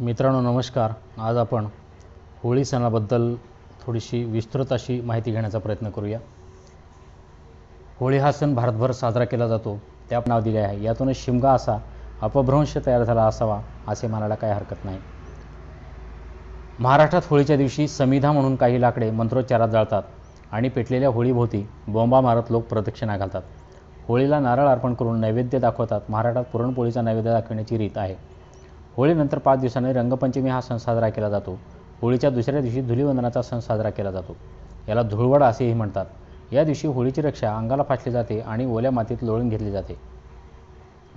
मित्रांनो नमस्कार. आज आपण होळी सणाबद्दल थोडीशी विस्तृत अशी माहिती घेण्याचा प्रयत्न करूया. होळी हा सण भारतभर साजरा केला जातो. त्या नाव दिले आहे. यातूनच शिमगा असा अपभ्रंश तयार झाला असावा असे म्हणायला काही हरकत नाही. महाराष्ट्रात होळीच्या दिवशी समिधा म्हणून काही लाकडे मंत्रोच्चारात जाळतात आणि पेटलेल्या होळीभोवती बोंबा मारत लोक प्रदक्षिणा घालतात. होळीला नारळ अर्पण करून नैवेद्य दाखवतात. महाराष्ट्रात पुरणपोळीचा नैवेद्य दाखवण्याची रीत आहे. होळीनंतर पाच दिवसांनी रंगपंचमी हा सण साजरा केला जातो. होळीच्या दुसऱ्या दिवशी धुलीवंदनाचा सण साजरा केला जातो. याला धुळवड असेही म्हणतात. या दिवशी होळीची रक्षा अंगाला फासली जाते आणि ओल्या मातीत लोळून घेतली जाते.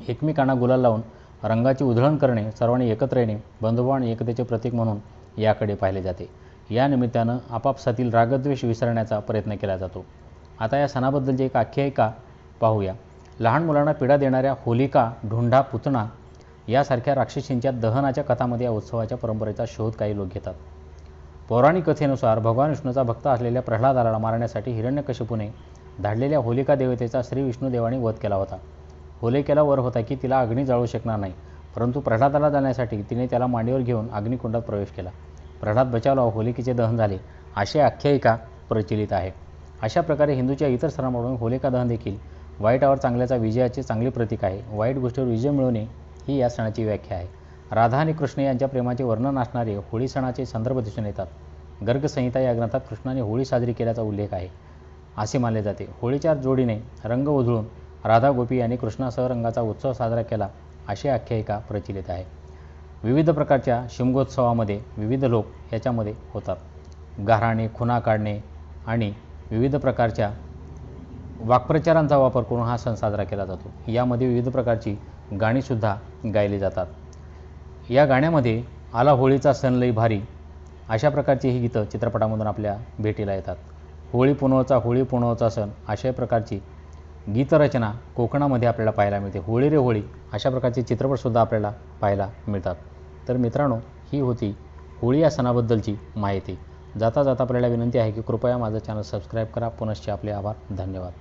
एकमेकांना गुलाल लावून रंगाची उधळण करणे सर्वांनी एकत्र येणे बंधुभाव आणि एकतेचे प्रतीक म्हणून याकडे पाहिले जाते. या निमित्तानं आपापसातील रागद्वेष विसरण्याचा प्रयत्न केला जातो. आता या सणाबद्दलची एक आख्यायिका पाहूया. लहान मुलांना पिढा देणाऱ्या होलिका ढोंढा पुतणा यासारख्या राक्षसींच्या दहनाच्या कथामध्ये या उत्सवाच्या परंपरेचा शोध काही लोक घेतात. पौराणिक कथेनुसार भगवान विष्णूचा भक्त असलेल्या प्रल्हादाला मारण्यासाठी हिरण्यकशिपूने धाडलेल्या होलिका देवतेचा श्री विष्णुदेवाने वध केला होता. होलिकेला वर होता की तिला अग्नी जाळू शकणार नाही परंतु प्रल्हादाला जाण्यासाठी तिने त्याला मांडीवर घेऊन अग्निकुंडात प्रवेश केला. प्रल्हाद बचावला होलिकेचे दहन झाले अशी आख्यायिका प्रचलित आहे. अशा प्रकारे हिंदूच्या इतर सणांमधून होलिका दहन देखील वाईटावर चांगल्याचा विजयाचे चांगले प्रतीक आहे. वाईट गोष्टीवर विजय मिळवणे ही या सणाची व्याख्या आहे. राधा आणि कृष्ण यांच्या प्रेमाचे वर्णन असणारे होळी सणाचे संदर्भ दिसून येतात. गर्गसंहिता या ग्रंथात कृष्णाने होळी साजरी केल्याचा उल्लेख आहे. असे मानले जाते. होळीच्या जोडीने रंग उधळून राधा गोपी यांनी कृष्णासह रंगाचा उत्सव साजरा केला अशी आख्यायिका प्रचलित आहे. विविध प्रकारच्या शिमगोत्सवामध्ये विविध लोक याच्यामध्ये होतात. गाराणे खुणा काढणे आणि विविध प्रकारच्या वाक्प्रचारांचा वापर करून हा सण साजरा केला जातो. यामध्ये विविध प्रकारची गाणीसुद्धा गायली जातात. या गाण्यामध्ये आला होळीचा सण लई भारी अशा प्रकारची ही गीतं चित्रपटामधून आपल्या भेटीला येतात. होळी पुनवचा होळी पुनवचा सण अशा प्रकारची गीतरचना कोकणामध्ये आपल्याला पाहायला मिळते. होळी रे होळी अशा प्रकारचे चित्रपटसुद्धा आपल्याला पाहायला मिळतात. तर मित्रांनो ही होती होळी या सणाबद्दलची माहिती. जाता जाता आपल्याला विनंती आहे की कृपया माझं चॅनल सबस्क्राईब करा. पुनश्च आपले आभार. धन्यवाद.